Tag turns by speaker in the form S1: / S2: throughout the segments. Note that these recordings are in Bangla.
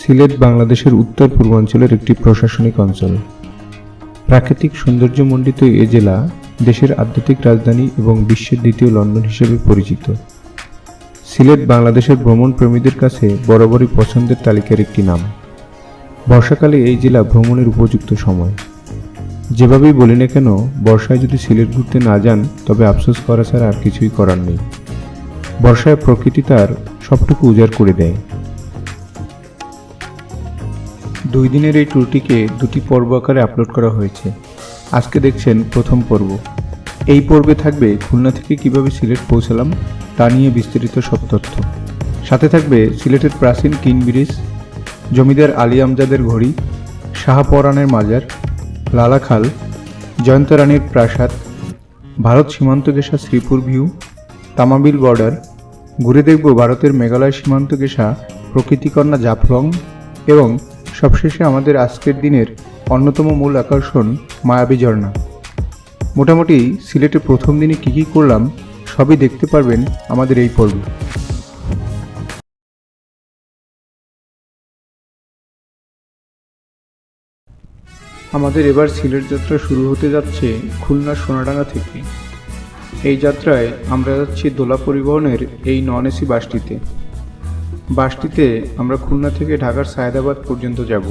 S1: সিলেট বাংলাদেশের উত্তর পূর্বাঞ্চলের একটি প্রশাসনিক অঞ্চল। প্রাকৃতিক সৌন্দর্যমণ্ডিত এ জেলা দেশের আধ্যাত্মিক রাজধানী এবং বিশ্বের দ্বিতীয় লন্ডন হিসেবে পরিচিত। সিলেট বাংলাদেশের ভ্রমণ প্রেমীদের কাছে বরাবরই পছন্দের তালিকার একটি নাম। বর্ষাকালে এই জেলা ভ্রমণের উপযুক্ত সময়। যেভাবেই বলি না কেন, বর্ষায় যদি সিলেট ঘুরতে না যান, তবে আফসোস করা ছাড়া আর কিছুই করার নেই। বর্ষায় প্রকৃতি তার সবটুকু উজাড় করে দেয়। দুই দিনের এই ট্যুরটিকে দুটি পর্ব আকারে আপলোড করা হয়েছে। আজকে দেখছেন প্রথম পর্ব। এই পর্বে থাকবে খুলনা থেকে কীভাবে সিলেট পৌঁছালাম, তা নিয়ে বিস্তারিত সব তথ্য। সাথে থাকবে সিলেটের প্রাচীন কিং ব্রিজ, জমিদার আলী আমজাদের ঘড়ি শাহপরানের মাজার লালাখাল জয়ন্ত রানীর প্রাসাদ, ভারত সীমান্ত ঘেঁষা শ্রীপুর ভিউ তামাবিল বর্ডার ঘুরে দেখব ভারতের মেঘালয় সীমান্ত ঘেঁষা প্রকৃতিকন্যা জাফলং এবং সবশেষে আমাদের আজকের দিনের অন্যতম মূল আকর্ষণ মায়াবী ঝর্ণা। মোটামুটি সিলেটে প্রথম দিনে কী কী করলাম, সবই দেখতে পারবেন আমাদের এই পর্বে। আমাদের এবার সিলেট যাত্রা শুরু হতে যাচ্ছে খুলনা সোনাডাঙ্গা থেকে। এই যাত্রায় আমরা যাচ্ছি দোলা পরিবহনের এই নন এসি বাসটিতে। বাসটিতে আমরা খুলনা থেকে ঢাকার সায়দাবাদ পর্যন্ত যাব।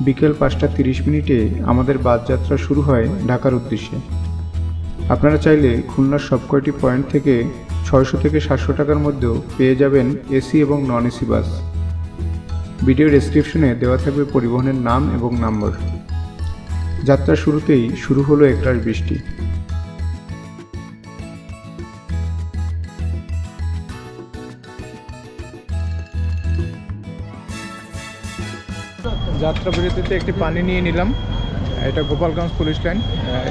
S1: বিকেল পাঁচটা তিরিশ মিনিটে আমাদের বাস যাত্রা শুরু হয় ঢাকার উদ্দেশ্যে। আপনারা চাইলে খুলনার সব কয়টি পয়েন্ট থেকে ছয়শো থেকে সাতশো টাকার মধ্যেও পেয়ে যাবেন এসি এবং নন এসি বাস। ভিডিও ডেসক্রিপশনে দেওয়া থাকবে পরিবহনের নাম এবং নম্বর যাত্রা শুরুতেই শুরু হলো একরাশ বৃষ্টি। যাত্রা বিরতিতে একটি পানি নিয়ে নিলাম। এটা গোপালগঞ্জ পুলিশ লাইন।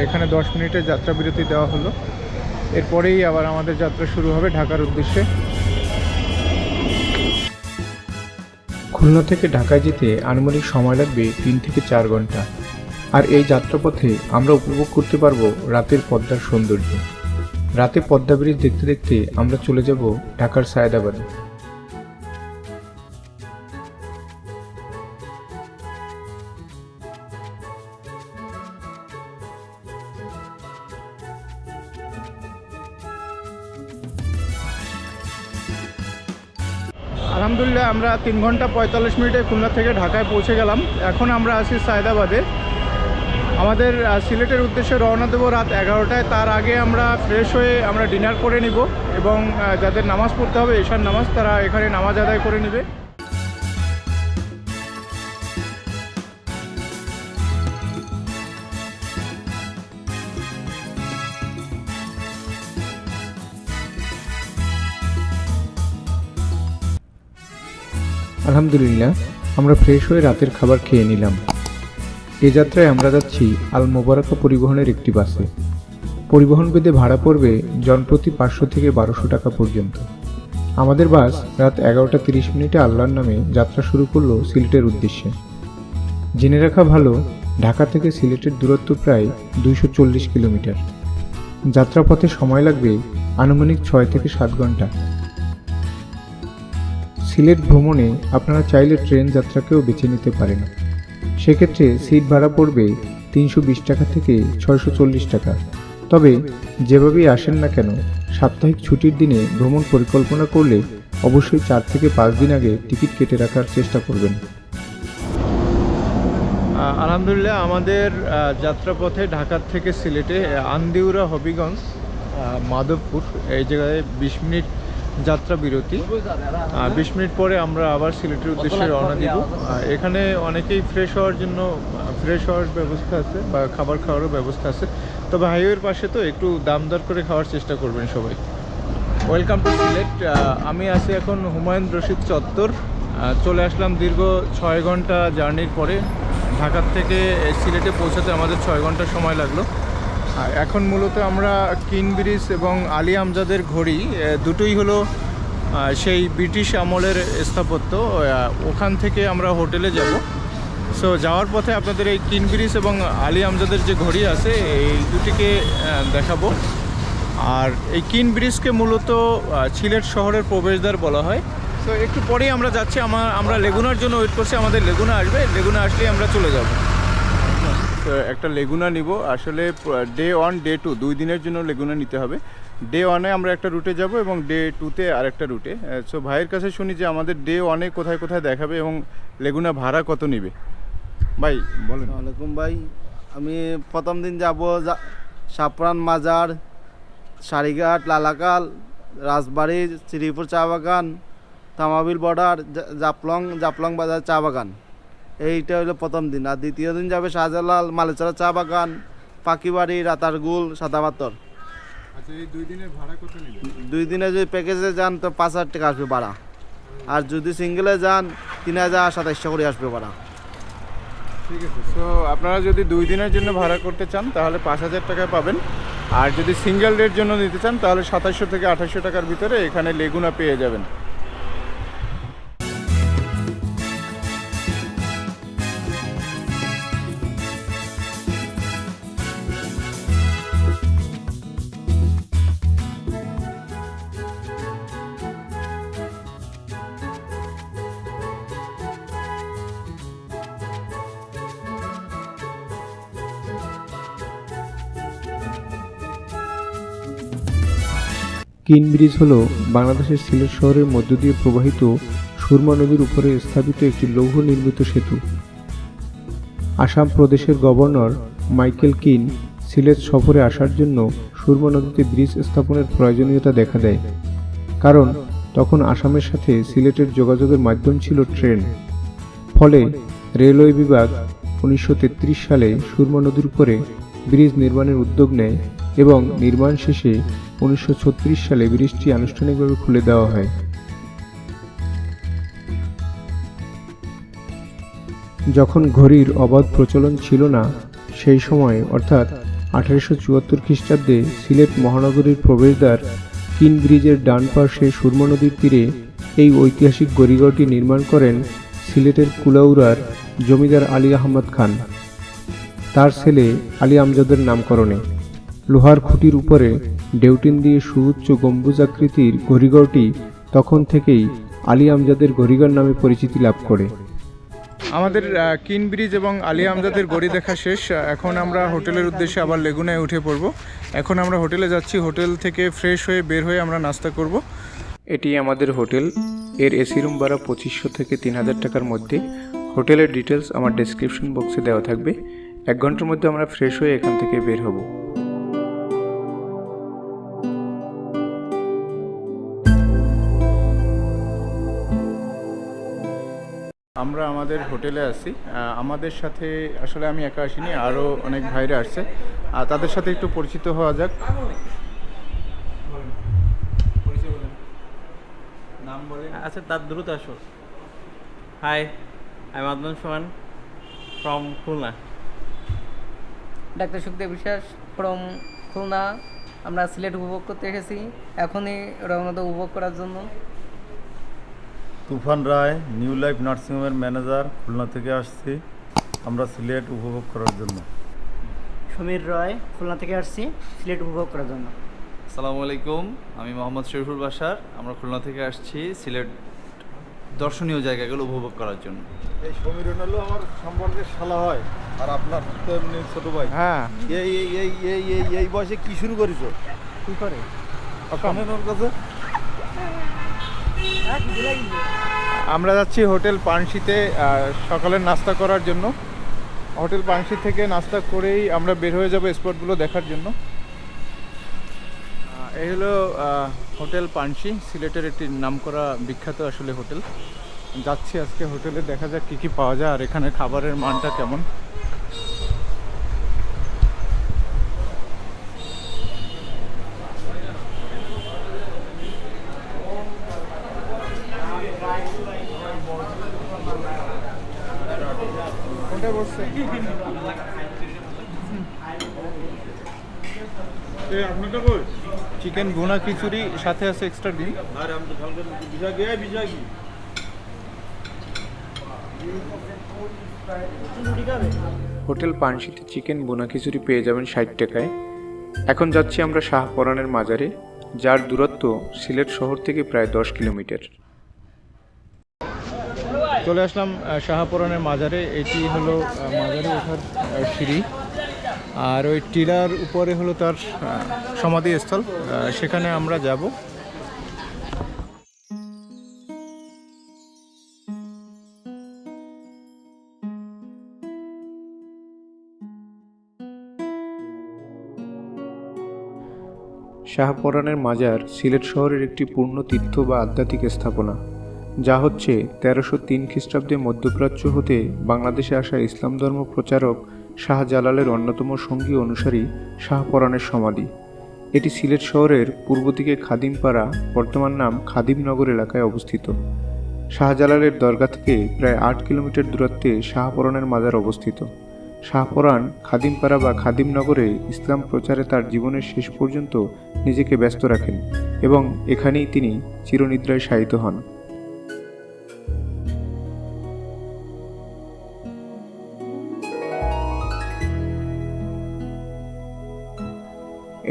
S1: এখানে দশ মিনিটের যাত্রা বিরতি দেওয়া হলো। এরপরেই আবার আমাদের যাত্রা শুরু হবে ঢাকার উদ্দেশ্যে। খুলনা থেকে ঢাকায় যেতে আনুমানিক সময় লাগবে তিন থেকে চার ঘণ্টা। আর এই যাত্রাপথে আমরা উপভোগ করতে পারব রাতের পদ্মার সৌন্দর্য। রাতে পদ্মা ব্রিজ দেখতে দেখতে আমরা চলে যাব ঢাকার সায়দাবাদে। তিন ঘণ্টা পঁয়তাল্লিশ মিনিটে খুলনা থেকে ঢাকায় পৌঁছে গেলাম। এখন আমরা আসি সায়দাবাদে। আমাদের সিলেটের উদ্দেশ্যে রওনা দেবো রাত এগারোটায়। তার আগে আমরা ফ্রেশ হয়ে আমরা ডিনার করে নিব এবং যাদের নামাজ পড়তে হবে এশার নামাজ, তারা এখানে নামাজ আদায় করে নেবে। আলহামদুলিল্লাহ, আমরা ফ্রেশ হয়ে রাতের খাবার খেয়ে নিলাম। এ যাত্রায় আমরা যাচ্ছি আল মোবারকা পরিবহনের একটি বাসে। পরিবহন বেদে ভাড়া পড়বে জনপ্রতি পাঁচশো থেকে বারোশো টাকা পর্যন্ত। আমাদের বাস রাত এগারোটা তিরিশ মিনিটে আল্লাহর নামে যাত্রা শুরু করল সিলেটের উদ্দেশ্যে। জেনে রাখা ভালো, ঢাকা থেকে সিলেটের দূরত্ব প্রায় দুইশো চল্লিশ কিলোমিটার। যাত্রাপথে সময় লাগবে আনুমানিক ছয় থেকে সাত ঘণ্টা। সিলেট ভ্রমণে আপনারা চাইলে ট্রেন যাত্রাকেও বেছে নিতে পারেন। সেক্ষেত্রে সিট ভাড়া পড়বে তিনশো বিশ টাকা থেকে ছয়শো চল্লিশ টাকা। তবে যেভাবেই আসেন না কেন, সাপ্তাহিক ছুটির দিনে ভ্রমণ পরিকল্পনা করলে অবশ্যই চার থেকে পাঁচ দিন আগে টিকিট কেটে রাখার চেষ্টা করবেন। আলহামদুলিল্লাহ, আমাদের যাত্রাপথে ঢাকার থেকে সিলেটে আন্দিউরা হবিগঞ্জ মাধবপুর, এই জায়গায় বিশ মিনিট যাত্রা বিরতি। বিশ মিনিট পরে আমরা আবার সিলেটের উদ্দেশ্যে রওনা দিব। এখানে অনেকেই ফ্রেশ হওয়ার জন্য ফ্রেশ হওয়ার ব্যবস্থা আছে বা খাবার খাওয়ারও ব্যবস্থা আছে। তবে হাইওয়ের পাশে তো একটু দাম দর করে খাওয়ার চেষ্টা করবেন সবাই। ওয়েলকাম টু সিলেট আমি আছি এখন হুমায়ুন রশিদ চত্বর। চলে আসলাম দীর্ঘ ছয় ঘণ্টা জার্নির পরে। ঢাকার থেকে সিলেটে পৌঁছাতে আমাদের ছয় ঘণ্টা সময় লাগল। আর এখন মূলত আমরা কিন ব্রিজ এবং আলী আমজাদের ঘড়ি দুটোই হলো সেই ব্রিটিশ আমলের স্থাপত্য ওখান থেকে আমরা হোটেলে যাব। সো যাওয়ার পথে আপনাদের এই কিন ব্রিজ এবং আলী আমজাদের যে ঘড়ি আছে, এই দুটিকে দেখাবো। আর এই কিন ব্রিজকে মূলত সিলেট শহরের প্রবেশদ্বার বলা হয়।
S2: তো একটু পরেই আমরা যাচ্ছি আমার আমরা লেগুনার জন্য ওয়েট করছি, আমাদের লেগুনা আসবে, লেগুনা আসলেই আমরা চলে যাব। একটা লেগুনা নিব। আসলে ডে ওয়ান ডে টু দুই দিনের জন্য লেগুনা নিতে হবে। ডে ওয়ানে আমরা একটা রুটে যাব এবং ডে টুতে আরেকটা রুটে সো ভাইয়ের কাছে শুনি যে আমাদের ডে ওয়ানে কোথায় কোথায় দেখাবে এবং লেগুনা ভাড়া কত নেবে। ভাই, বলেন।
S3: ওয়ালাইকুম ভাই। আমি প্রথম দিন যাব সাপরান মাজার, সারিঘাট, লালাকাল, রাজবাড়ি, শ্রীপুর চা বাগান, তামাবিল বর্ডার জাপলং জাপলং বাজার চা বাগান। এইটা হলো প্রথম দিন। আর দ্বিতীয় দিন যাবে শাহজালাল মালেচরা চা বাগান পাখিবাড়ি রাতারগুল সাদাপাতর
S2: আচ্ছা দুই
S3: দিনে যদি প্যাকেজে যান তো পাঁচ হাজার টাকা আসবে ভাড়া। আর যদি সিঙ্গেলে যান তিন হাজার সাতাইশশো করে আসবে ভাড়া।
S2: ঠিক আছে সো আপনারা যদি দুই দিনের জন্য ভাড়া করতে চান তাহলে পাঁচ হাজার টাকা পাবেন। আর যদি সিঙ্গেল ডের জন্য নিতে চান তাহলে সাতাশশো থেকে আঠাশশো টাকার ভিতরে এখানে লেগুনা পেয়ে যাবেন।
S1: কিন ব্রিজ হল বাংলাদেশের সিলেট শহরের মধ্য দিয়ে প্রবাহিত সুরমা নদীর উপরে স্থাপিত একটি লৌহ নির্মিত সেতু। আসাম প্রদেশের গভর্নর মাইকেল কিন সিলেট সফরে আসার জন্য সুরমা নদীতে ব্রিজ স্থাপনের প্রয়োজনীয়তা দেখা দেয়, কারণ তখন আসামের সাথে সিলেটের যোগাযোগের মাধ্যম ছিল ট্রেন। ফলে রেলওয়ে বিভাগ উনিশশো তেত্রিশ সালে সুরমা নদীর উপরে ব্রিজ নির্মাণের উদ্যোগ নেয় এবং নির্মাণ শেষে উনিশশো ছত্রিশ সালে ব্রিজটি আনুষ্ঠানিকভাবে খুলে দেওয়া হয়। যখন ঘড়ির অবাধ প্রচলন ছিল না, সেই সময় অর্থাৎ আঠারোশো চুয়াত্তর খ্রিস্টাব্দে সিলেট মহানগরীর প্রবেশদ্বার কিন ব্রিজের ডান পার্শ্বে সুরমা নদীর তীরে এই ঐতিহাসিক গড়িগড়টি নির্মাণ করেন সিলেটের কুলাউরার জমিদার আলী আহমদ খান। তার ছেলে আলী আমজাদের নামকরণে। লোহার খুঁটির উপরে ডেউটিন দিয়ে সুউচ্চ গম্বুজাকৃতির ঘড়িগড়টি তখন থেকেই আলী আমজাদের ঘড়িগড় নামে পরিচিতি লাভ করে।
S2: আমাদের কিন ব্রিজ এবং আলী আমজাদের গড়ি দেখা শেষ। এখন আমরা হোটেলের উদ্দেশ্যে আবার লেগুনায় উঠে পড়ব। এখন আমরা হোটেলে যাচ্ছি। হোটেল থেকে ফ্রেশ হয়ে বের হয়ে আমরা নাস্তা করব।
S1: এটি আমাদের হোটেল। এর এসি রুম ভাড়া পঁচিশশো থেকে তিন হাজার টাকার মধ্যে। হোটেলের ডিটেলস আমার ডেসক্রিপশন বক্সে দেওয়া থাকবে। এক ঘণ্টার মধ্যে আমরা ফ্রেশ হয়ে এখান থেকে বের হব।
S2: আমরা আমাদের হোটেলে আছি। আহ, আমাদের সাথে আসলে আমি একা আসিনি আরও অনেক ভাইরা আসছে। আর তাদের সাথে একটু পরিচিত হওয়া যাক। নাম বলেন।
S4: আচ্ছা তার দ্রুত আসো। Hi I am Adnan Sohan from Khulna
S5: doctor Sukhdeb Biswas from Khulna আমরা সিলেট উপভোগ করতে এসেছি। এখনই রওনা উপভোগ করার জন্য।
S6: তুফান রায় নিউ লাইফ নার্সিংহোমের ম্যানেজার খুলনা থেকে আসছি। আমরা সিলেট উপভোগ করার জন্য।
S7: সমীর রয় খুলনা থেকে আসছি সিলেট উপভোগ করার জন্য।
S8: আসসালামু আলাইকুম আমি মোহাম্মদ শরীফুল বাসার। আমরা খুলনা থেকে আসছি সিলেট দর্শনীয় জায়গাগুলো উপভোগ করার জন্য।
S3: এই সমীর হলো আমার সম্পর্কে শালা হয় আর আপনার তো এমনি ছোট ভাই।
S2: হ্যাঁ।
S3: এই এই এই এই এই বয়সে কি শুরু করেছ?
S2: কি করে?
S3: ওর কাছে?
S2: আমরা যাচ্ছি হোটেল পানশিতে আহ, সকালের নাস্তা করার জন্য। হোটেল পানশি থেকে নাস্তা করেই আমরা বের হয়ে যাব স্পটগুলো দেখার জন্য। এই হলো হোটেল পানসি। সিলেটের একটি নামকরা বিখ্যাত আসলে হোটেল। যাচ্ছি আজকে হোটেলে দেখা যাক কী কী পাওয়া যায় আর এখানে খাবারের মানটা কেমন। চিকেন ভুনা খিচুড়ি সাথে আছে এক্সট্রা ডিম।
S1: হোটেল পানশিতে চিকেন বোনা খিচুড়ি পেয়ে যাবেন ষাট টাকায়। এখন যাচ্ছি আমরা শাহপরানের মাজারে যার দূরত্ব সিলেট শহর থেকে প্রায় দশ কিলোমিটার।
S2: চলে আসলাম শাহাপুরানের মাজারে। এটি হলো মাজারে ওঠার সিঁড়ি। আর ওই টিলার উপরে হলো তার আহ, সমাধিস্থল। আহ, সেখানে আমরা যাব।
S1: শাহপরানের মাজার সিলেট শহরের একটি পূর্ণ তীর্থ বা আধ্যাত্মিক স্থাপনা যা হচ্ছে তেরোশো তিন খ্রিস্টাব্দে মধ্যপ্রাচ্য হতে বাংলাদেশে আসা ইসলাম ধর্ম প্রচারক শাহজালালের অন্যতম সঙ্গী অনুসারী শাহপরানের সমাধি। এটি সিলেট শহরের পূর্ব দিকে খাদিমপাড়া, বর্তমান নাম খাদিমনগর এলাকায় অবস্থিত। শাহজালালের দরগা থেকে প্রায় আট কিলোমিটার দূরত্বে শাহপরানের মাজার অবস্থিত। শাহপরান খাদিমপাড়া বা খাদিমনগরে ইসলাম প্রচারে তার জীবনের শেষ পর্যন্ত নিজেকে ব্যস্ত রাখেন এবং এখানেই তিনি চিরনিদ্রায় শায়িত হন।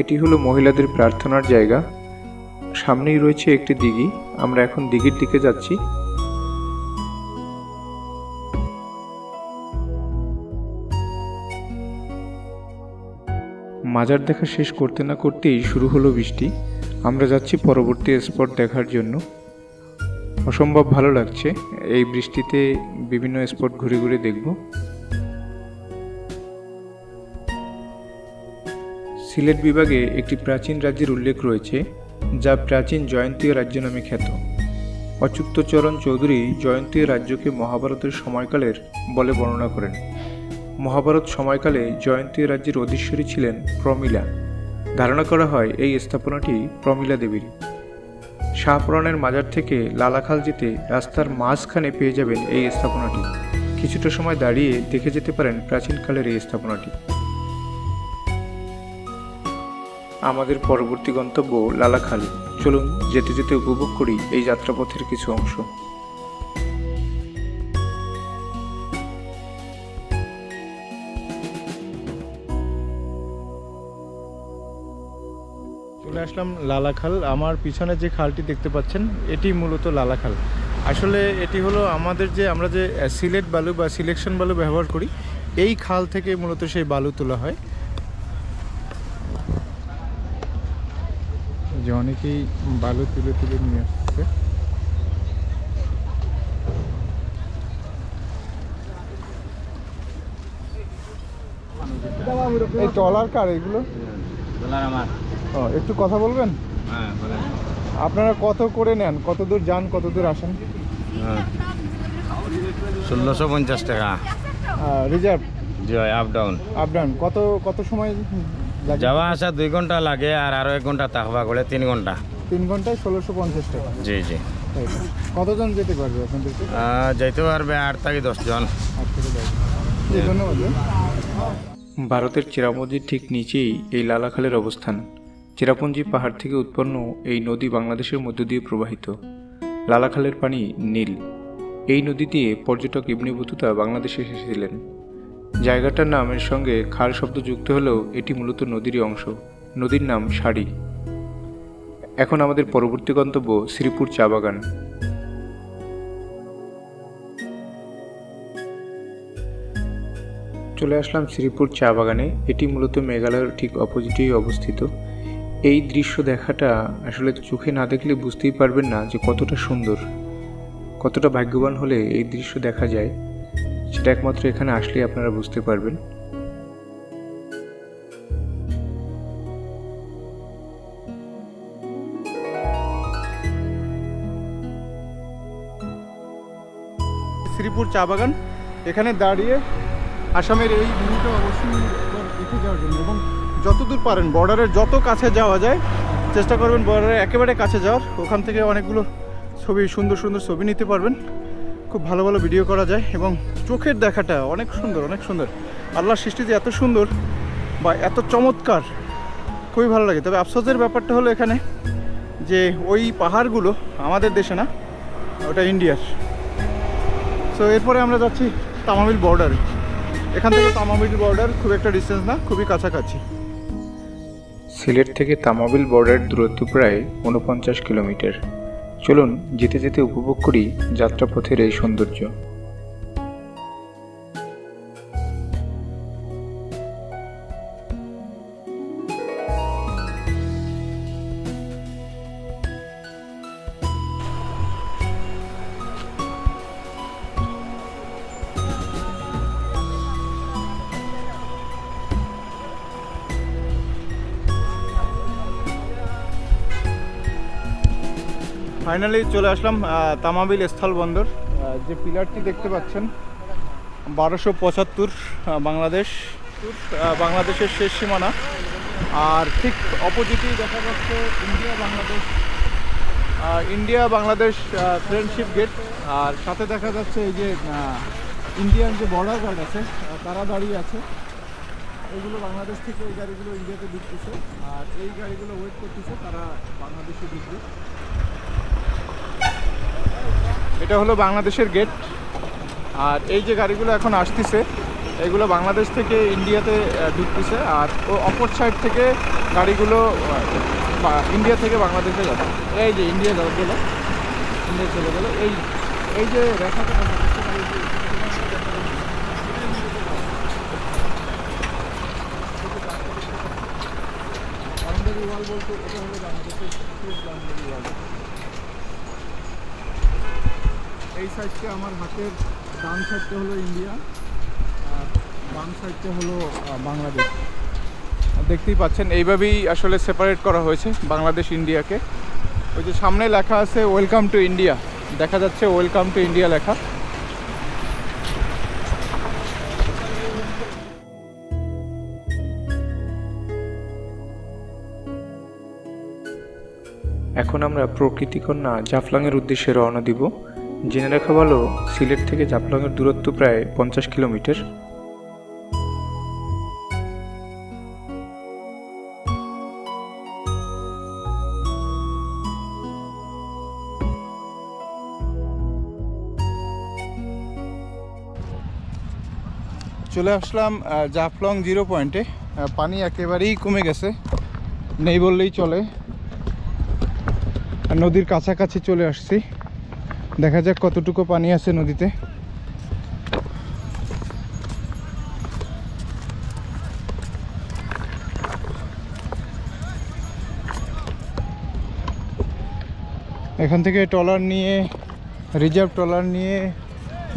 S1: এটি হলো মহিলাদের প্রার্থনার জায়গা। সামনেই রয়েছে একটি দিঘি। আমরা এখন দিঘির দিকে যাচ্ছি। মাজার দেখা শেষ করতে না করতেই শুরু হলো বৃষ্টি। আমরা যাচ্ছি পরবর্তী স্পট দেখার জন্য। অসম্ভব ভালো লাগছে। এই বৃষ্টিতে বিভিন্ন স্পট ঘুরে ঘুরে দেখব। সিলেট বিভাগে একটি প্রাচীন রাজ্যের উল্লেখ রয়েছে, যা প্রাচীন জয়ন্তীয় রাজ্য নামে খ্যাত। অচ্যুতচরণ চৌধুরী জয়ন্তীয় রাজ্যকে মহাভারতের সময়কালের বলে বর্ণনা করেন। মহাভারত সময়কালে জয়ন্তী রাজ্যের অধীশ্বরী ছিলেন প্রমিলা। ধারণা করা হয় এই স্থাপনাটি প্রমিলা দেবীর। শাহপুরাণের মাজার থেকে লালাখাল যেতে রাস্তার মাঝখানে পেয়ে যাবেন এই স্থাপনাটি। কিছুটা সময় দাঁড়িয়ে দেখে যেতে পারেন প্রাচীনকালের এই স্থাপনাটি। আমাদের পরবর্তী গন্তব্য লালাখাল। চলুন যেতে যেতে উপভোগ করি এই যাত্রাপথের কিছু অংশ।
S2: চলে আসলাম লালাখাল। আমার পিছনে যে খালটি দেখতে পাচ্ছেন, এটি মূলত লালাখাল। আসলে এটি হলো আমাদের যে আমরা যে সিলেট বালু বা সিলেকশন বালু ব্যবহার করি, এই খাল থেকে মূলত সেই বালু তোলা হয় যে অনেকেই বালু তুলে তুলে নিয়ে আসছে। এই ট্রলার কার এগুলো? ও একটু কথা বলবেন? আপনারা কত করে নেন? কত দূর যান কত দূর আসেন?
S9: ষোলোশো পঞ্চাশ টাকা।
S2: Reserve
S9: G up down
S2: up down কত কত সময়
S9: যাওয়া আসা দুই ঘণ্টা লাগে আর আরও এক ঘণ্টা থাকবা করে তিন ঘণ্টা।
S2: তিন ঘন্টায় ষোলোশো পঞ্চাশ টাকা।
S9: জি জি।
S2: কতজন যেতে পারবে আপনাদের
S9: যাইতে পারবে আট থেকে দশজন
S2: ধন্যবাদ
S1: ভারতের চেরাপুঞ্জির ঠিক নিচেই এই লালাখালের অবস্থান। চেরাপুঞ্জি পাহাড় থেকে উৎপন্ন এই নদী বাংলাদেশের মধ্য দিয়ে প্রবাহিত। লালাখালের পানি নীল। এই নদী দিয়ে পর্যটক ইবনে বতুতা বাংলাদেশে এসেছিলেন। জায়গাটার নামের সঙ্গে খাল শব্দ যুক্ত হলেও এটি মূলত নদীরই অংশ। নদীর নাম শাড়ি এখন আমাদের পরবর্তী গন্তব্য শ্রীপুর চা বাগান। চলে আসলাম শ্রীপুর চা বাগানে। এটি মূলত মেঘালয়ের ঠিক অপোজিটেই অবস্থিত। এই দৃশ্য দেখাটা আসলে চোখে না দেখলে বুঝতেই পারবেন না যে কতটা সুন্দর, কতটা ভাগ্যবান হলে এই দৃশ্য দেখা যায়। সেটা একমাত্র এখানে আসলে আপনারা বুঝতে পারবেন।
S2: শ্রীপুর চা বাগান, এখানে দাঁড়িয়ে আসামের এই ভিউটা অবশ্যই দেখে যাওয়ার জন্য এবং যতদূর পারেন বর্ডারের যত কাছে যাওয়া যায়, চেষ্টা করবেন বর্ডারের একেবারে কাছে যাওয়ার। ওখান থেকে অনেকগুলো ছবি, সুন্দর সুন্দর ছবি নিতে পারবেন। খুব ভালো ভালো ভিডিও করা যায় এবং চোখের দেখাটা অনেক সুন্দর অনেক সুন্দর। আল্লাহর সৃষ্টি যে এত সুন্দর বা এত চমৎকার, খুবই ভালো লাগে। তবে আফসোসের ব্যাপারটা হলো এখানে যে ওই পাহাড়গুলো আমাদের দেশে না, ওটা ইন্ডিয়ার। সো এরপরে আমরা যাচ্ছি তামামিল বর্ডারে এখান থেকে তামামিল বর্ডার খুব একটা ডিস্টেন্স না, খুবই কাছাকাছি।
S1: সিলেট থেকে তামাবিল বর্ডার দূরত্ব প্রায় উনপঞ্চাশ কিলোমিটার। চলুন, যেতে যেতে উপভোগ করি যাত্রাপথের এই সৌন্দর্য।
S2: ফাইনালি চলে আসলাম তামাবিল স্থল বন্দর যে পিলারটি দেখতে পাচ্ছেন, বারোশো পঁচাত্তর বাংলাদেশ বাংলাদেশের শেষ সীমানা, আর ঠিক অপোজিটেই দেখা যাচ্ছে India Bangladesh India Bangladesh friendship gate আর সাথে দেখা যাচ্ছে এই যে ইন্ডিয়ান যে বর্ডার গার্ড আছে তারা দাঁড়িয়ে আছে। এগুলো বাংলাদেশ থেকে এই গাড়িগুলো ইন্ডিয়াতে ঢুকতেছে, আর এই গাড়িগুলো ওয়েট করতেছে, তারা বাংলাদেশে ঢুকবে। এটা হলো বাংলাদেশের গেট। আর এই যে গাড়িগুলো এখন আসতেছে, এগুলো বাংলাদেশ থেকে ইন্ডিয়াতে ঢুকতেছে। আর ও অপর সাইড থেকে গাড়িগুলো ইন্ডিয়া থেকে বাংলাদেশে যাবে। এই যে ইন্ডিয়া গেলো ইন্ডিয়া চলে গেলো। এই এই যে রেখাটা এটা হলো বাংলাদেশের এই সাইডটা আমার হাতের ডান সাইডটা হলো ইন্ডিয়া, আর বাম সাইডটা হলো বাংলাদেশ। দেখতেই পাচ্ছেন, এইভাবেই আসলে সেপারেট করা হয়েছে বাংলাদেশ, ইন্ডিয়াকে। ওই যে সামনে লেখা আছে ওয়েলকাম টু ইন্ডিয়া দেখা যাচ্ছে ওয়েলকাম টু ইন্ডিয়া লেখা।
S1: এখন আমরা প্রকৃতিকন্যা জাফলাংয়ের উদ্দেশ্যে রওনা দিব। জেনে রাখা ভালো, সিলেট থেকে জাফলংয়ের দূরত্ব প্রায় পঞ্চাশ কিলোমিটার।
S2: চলে আসলাম জাফলং জিরো পয়েন্টে। পানি একেবারেই কমে গেছে, নেই বললেই চলে। নদীর কাছাকাছি চলে আসছি। দেখা যাক কতটুকু পানি আছে নদীতে। এখান থেকে ট্রলার নিয়ে, রিজার্ভ ট্রলার নিয়ে,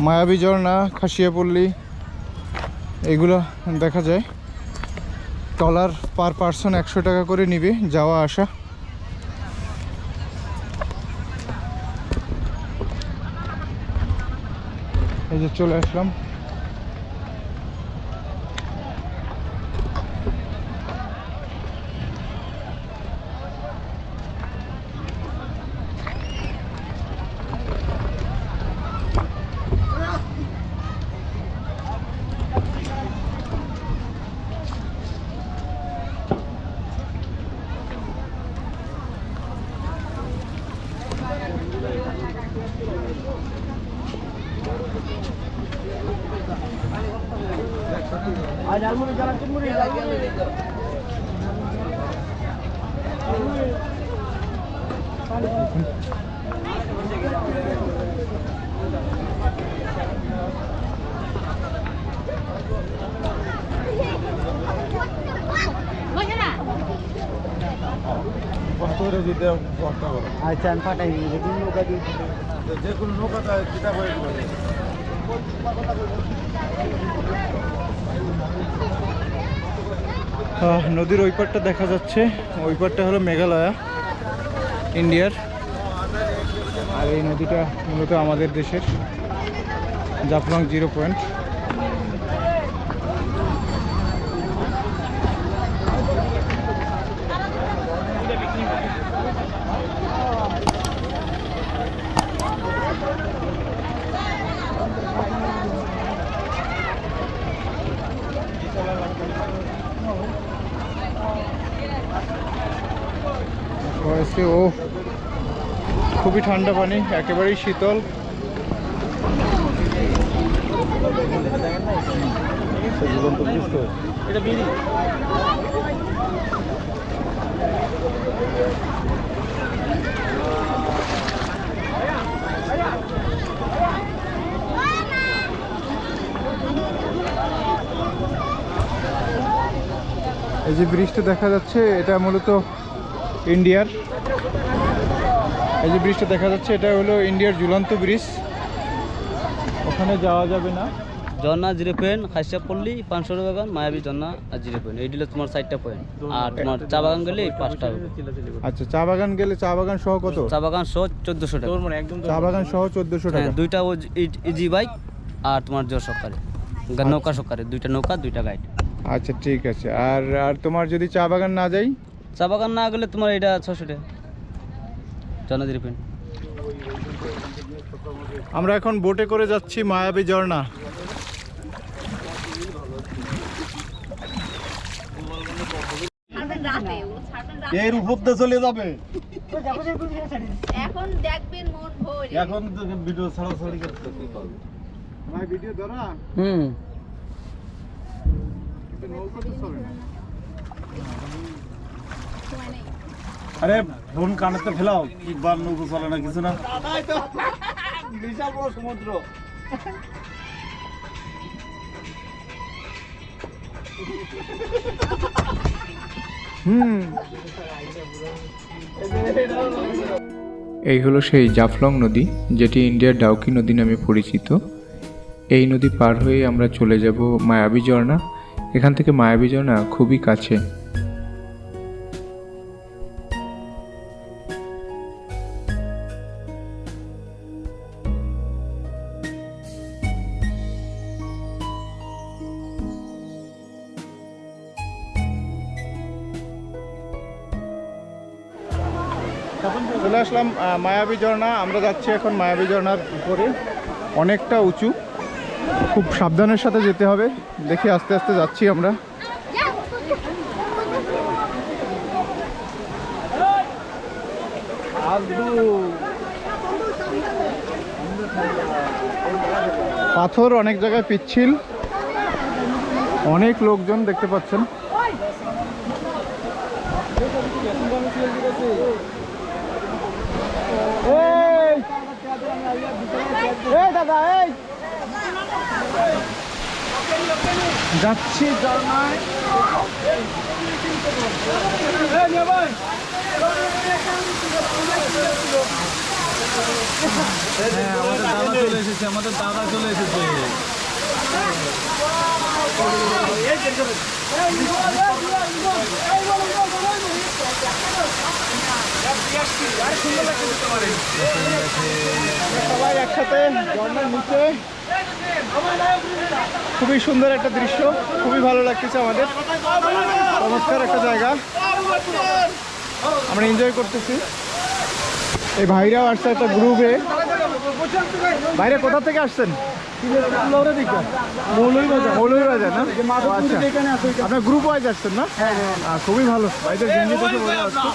S2: মায়াবী ঝর্ণা, খাসিয়াপল্লী, এগুলো দেখা যায়। ট্রলার পার পার্সন একশো টাকা করে নিবে, যাওয়া আসা। চলে আসলাম। চলে আসলাম
S7: আচ্ছা আমি পাঠাই দিই নৌকা দিয়ে
S6: যে কোনো নৌকাটা হয়ে
S2: নদীর ওই পারটা দেখা যাচ্ছে। ওই পারটা হলো মেঘালয়া ইন্ডিয়ার। আর এই নদীটা মূলত আমাদের দেশের জাফলং জিরো পয়েন্ট। খুবই ঠান্ডা পানি একেবারেই শীতল। এই যে ব্রিজটা দেখা যাচ্ছে এটা মূলত ইন্ডিয়ার। এই যে ব্রিজটা দেখা যাচ্ছে এটা হলো ইন্ডিয়ার ঝুলন্ত ব্রিজ ওখানে যাওয়া যাবে না।
S10: ঝর্ণা জিরো পয়েন্ট খাইসা পল্লী পাঁচশো বাগান মায়াবী ঝর্ণা আর জিরো পয়েন্ট। এই দিলে তোমার চারটা পয়েন্ট আর তোমার চা বাগান গেলে এই পাঁচটা হবে।
S2: আচ্ছা চা বাগান গেলে চা বাগান সহ কত?
S10: চা বাগান সহ চোদ্দোশো টাকা।
S2: চা বাগান সহ চোদ্দশো
S10: হ্যাঁ
S2: টাকা।
S10: দুইটা ইজি বাইক আর তোমার জোর সরকারে নৌকা সরকারে দুইটা নৌকা দুইটা গাইড
S2: আচ্ছা ঠিক আছে। আর আর তোমার যদি চা বাগান না যাই?
S10: চা বাগান না গেলে তোমার এটা ছশো টাকা।
S2: আমরা এখন বোটে করে যাচ্ছি মায়াবী ঝর্ণা।
S11: ছাড়বেন রাতে ও ছাড়বেন রাতে
S6: এর উপর দিয়ে চলে যাবে।
S11: এখন দেখবেন মন ভরে।
S6: এখন ভিডিও ছাড়াছাড়ি করতে কি
S2: ভাই ভিডিও ধরা।
S10: হুম।
S11: সময় নেই।
S6: আরে ফোন কানেতে ফেলাও। কি বার নৌকো চলে না, কিছু না।
S3: বিশাল বড় সমুদ্র
S2: হুম
S1: এই হলো সেই জাফলং নদী, যেটি ইন্ডিয়ার ডাউকি নদী নামে পরিচিত। এই নদী পার হয়ে আমরা চলে যাব মায়াবী ঝর্ণা এখান থেকে মায়াবী ঝর্ণা খুবই কাছে।
S2: মায়াবী ঝর্ণা, আমরা যাচ্ছি এখন মায়াবী ঝর্ণার উপরে। অনেকটা উঁচু। খুব সাবধানের সাথে যেতে হবে। দেখি আস্তে আস্তে যাচ্ছি আমরা। পাথর অনেক জায়গায় পিচ্ছিল। অনেক লোকজন দেখতে পাচ্ছেন এই এই দাদা এই। যাচ্ছি ঝর্ণায়
S6: আমাদের দাদা চলে এসেছে আমাদের দাদা চলে এসেছে।
S2: সবাই একসাথে ঝর্ণার নিচে খুবই সুন্দর একটা দৃশ্য খুবই ভালো লাগতেছে আমাদের। চমৎকার একটা জায়গা। আমরা এনজয় করতেছি। এই ভাইরাও আসছে একটা গ্রুপে বাইরে কোথা থেকে আসছেন? মৌলভীবাজার না? আচ্ছা। আপনার গ্রুপ ওয়াইজ আসছেন না? খুবই ভালো। ভাইদের গেঞ্জি দেখে বোঝা যাচ্ছে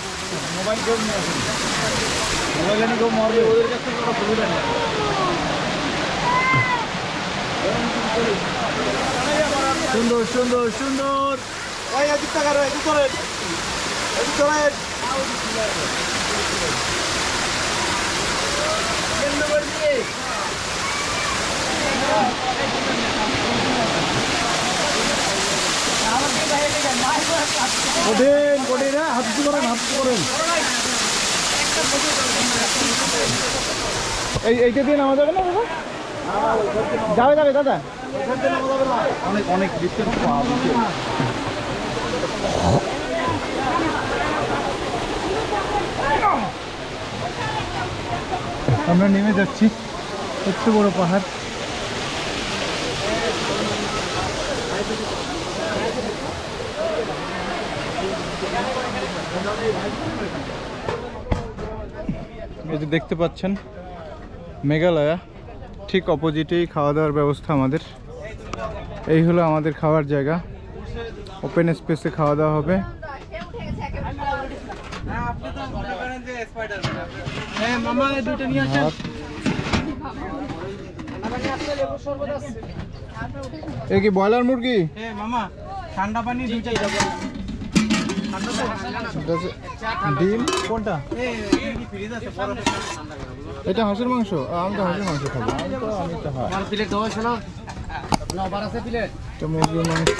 S6: সুন্দর সুন্দর সুন্দর।
S3: ওই এদিক টাকা এদিক করেন এদিক করেন
S2: কঠিন কঠিন হ্যাঁ হাত করেন হাত করেন। এই এইটা দিয়ে নামা যাবে না দাদা? যাবে যাবে দাদা?
S6: অনেক অনেক
S2: আমরা নেমে যাচ্ছি সবচেয়ে বড় পাহাড়। এই যে দেখতে পাচ্ছেন, মেঘালয়া, ঠিক অপোজিটেই খাওয়া দাওয়ার ব্যবস্থা আমাদের। এই হলো আমাদের খাওয়ার জায়গা। ওপেন স্পেসে খাওয়া দাওয়া হবে। ভাত। এ কি ব্রয়লার মুরগি?
S7: মামা ঠান্ডা পানি দুইটাই
S2: এটা ডিম। কোনটা? এটা হাঁসের মাংস? আমি তো হাঁসের মাংস খাব। আমি তো আমি তো হয়।
S10: আছে
S2: মুরগির মাংস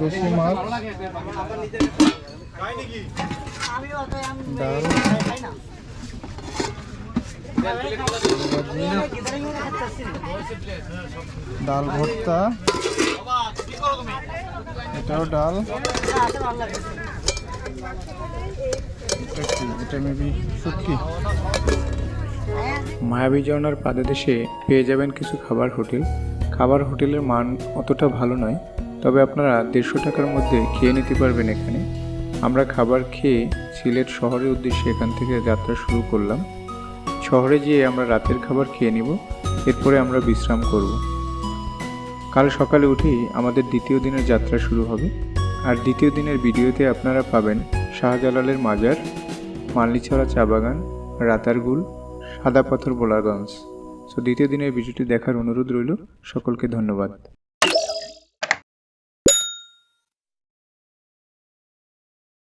S2: দেশি মাছ। ডাল ডাল ভর্তা। এটাও ডাল।
S1: মায়াবী ঝর্ণার পাদদেশে পেয়ে যাবেন কিছু খাবার হোটেল। খাবার হোটেলের মান অতটা ভালো নয়, তবে আপনারা দেড়শো টাকার মধ্যে খেয়ে নিতে পারবেন এখানে। আমরা খাবার খেয়ে সিলেট শহরের উদ্দেশ্যে এখান থেকে যাত্রা শুরু করলাম। শহরে গিয়ে আমরা রাতের খাবার খেয়ে নিব, এরপরে আমরা বিশ্রাম করব। কাল সকালে উঠেই আমাদের দ্বিতীয় দিনের যাত্রা শুরু হবে। আর দ্বিতীয় দিনের ভিডিওতে আপনারা পাবেন শাহজালালের মাজার মাল্লিছড়া চা বাগান, রাতারগুল, সাদা পাথর বোলারগঞ্জ। সো দ্বিতীয় দিনের ভিডিওটি দেখার অনুরোধ রইল। সকলকে ধন্যবাদ।